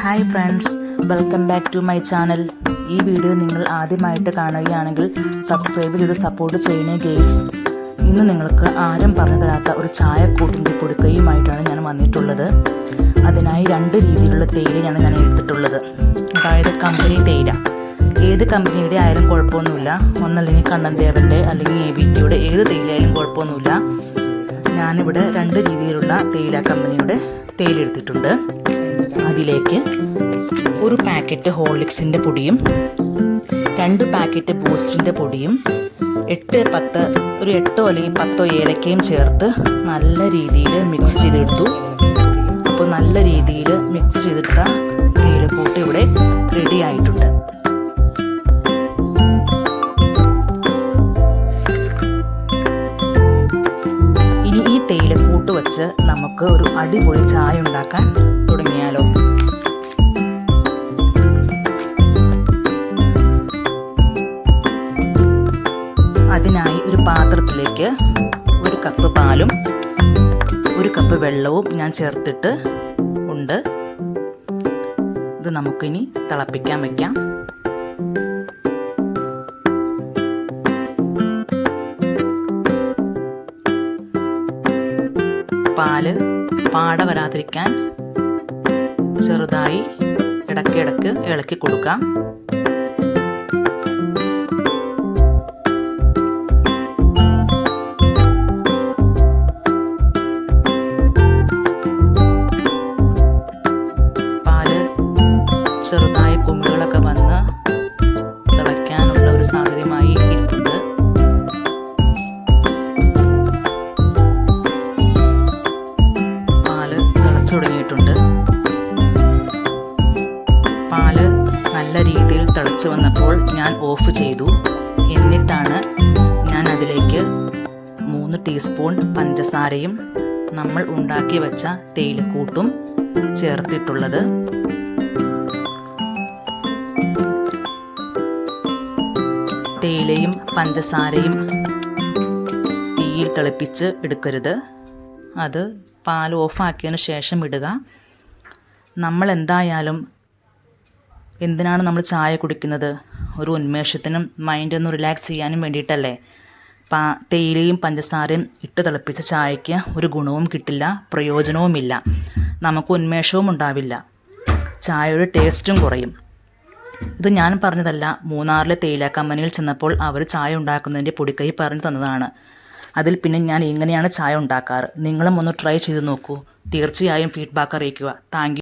Hi friends welcome back to my channel ഈ video നിങ്ങൾ ആദ്യമായിട്ട് കാണുകയാണെങ്കിൽ സബ്സ്ക്രൈബ് ചെയ്ത് സപ്പോർട്ട് ചെയ്യണേ ഗേസ് ഇന്ന് നിങ്ങൾക്ക് ആരും പറഞ്ഞു തരാത്ത ഒരു ചായക്കൂട്ടിന്റെ പൊടുക്കയുമായിട്ടാണ് ഞാൻ വന്നിട്ടുള്ളത്. അതിനായി രണ്ട് രീതിയിലുള്ള തേയിലയാണ് ഞാൻ എടുത്തിട്ടുള്ളത്. അതായത് കമ്പനി തേയില. ഏത് കമ്പനിയുടെ ആയാലും കുഴപ്പമൊന്നുമില്ല. ഒന്നല്ലെങ്കിൽ കണ്ണൻദേവന്റെ അല്ലെങ്കിൽ എ ബി ടിയുടെ ഏത് തേയിലയായാലും കുഴപ്പമൊന്നുമില്ല. ഞാനിവിടെ രണ്ട് രീതിയിലുള്ള തേയില കമ്പനിയുടെ തേയില എടുത്തിട്ടുണ്ട്. അതിലേക്ക് ഒരു പാക്കറ്റ് ഹോർലിക്സിന്റെ പൊടിയും രണ്ട് പാക്കറ്റ് ബൂസ്റ്റിന്റെ പൊടിയും എട്ട് പത്ത് ഒരു എട്ടോ അല്ലെങ്കിൽ പത്തോ ഏലക്കയും ചേർത്ത് നല്ല രീതിയിൽ മിക്സ് ചെയ്തെടുത്തു. അപ്പോൾ നല്ല രീതിയിൽ മിക്സ് ചെയ്തെടുത്ത തേയിലക്കൂട്ട് ഇവിടെ റെഡി ആയിട്ടുണ്ട്. ഇനി ഈ തേയിലക്കൂട്ട് വെച്ച് നമുക്ക് ഒരു അടിപൊളി ചായ ഉണ്ടാക്കാൻ തുടങ്ങിയാലോ അതിനായി ഒരു പാത്രത്തിലേക്ക് ഒരു കപ്പ് പാലും ഒരു കപ്പ് വെള്ളവും ഞാൻ ചേർത്തിട്ട് ഉണ്ട്. ഇത് നമുക്കിനി തിളപ്പിക്കാൻ വയ്ക്കാം പാൽ പാട വരാതിരിക്കാൻ ചെറുതായി ഇടയ്ക്കിടയ്ക്ക് ഇളക്കി കൊടുക്കാം. ചെറുതായി കുമ്പുകളൊക്കെ വന്ന് തിളയ്ക്കാനുള്ള ഒരു സാഹചര്യമായി ഇരിപ്പുണ്ട്. പാൽ തിളച്ചു തുടങ്ങിയിട്ടുണ്ട്. പാൽ നല്ല രീതിയിൽ തിളച്ചു വന്നപ്പോൾ ഞാൻ ഓഫ് ചെയ്തു. എന്നിട്ടാണ് ഞാൻ അതിലേക്ക് മൂന്ന് ടീസ്പൂൺ പഞ്ചസാരയും നമ്മൾ ഉണ്ടാക്കി വെച്ച തേയിലക്കൂട്ടും ചേർത്തിട്ടുള്ളത്. തേയിലയും പഞ്ചസാരയും തീയിൽ തിളപ്പിച്ച് എടുക്കരുത്. അത് പാൽ ഓഫാക്കിയതിന് ശേഷം ഇടുക. നമ്മൾ എന്തായാലും എന്തിനാണ് നമ്മൾ ചായ കുടിക്കുന്നത്? ഒരു ഉന്മേഷത്തിനും മൈൻഡ് ഒന്ന് റിലാക്സ് ചെയ്യാനും വേണ്ടിയിട്ടല്ലേ? പാ തേയിലയും പഞ്ചസാരയും ഇട്ട് തിളപ്പിച്ച ചായയ്ക്ക് ഒരു ഗുണവും കിട്ടില്ല പ്രയോജനവുമില്ല. നമുക്ക് ഉന്മേഷവും ഉണ്ടാവില്ല. ചായയുടെ ടേസ്റ്റും കുറയും. ഇത് ഞാൻ പറഞ്ഞതല്ല. മൂന്നാറിലെ തേയില കമ്പനിയിൽ ചെന്നപ്പോൾ അവർ ചായ ഉണ്ടാക്കുന്നതിന്റെ പൊടിക്കൈ പറഞ്ഞു തന്നതാണ്. അതിൽ പിന്നെ ഞാൻ ഇങ്ങനെയാണ് ചായ ഉണ്ടാക്കാറ്. നിങ്ങളും ഒന്ന് ട്രൈ ചെയ്ത് നോക്കൂ. തീർച്ചയായും ഫീഡ്ബാക്ക് അറിയിക്കുക. താങ്ക്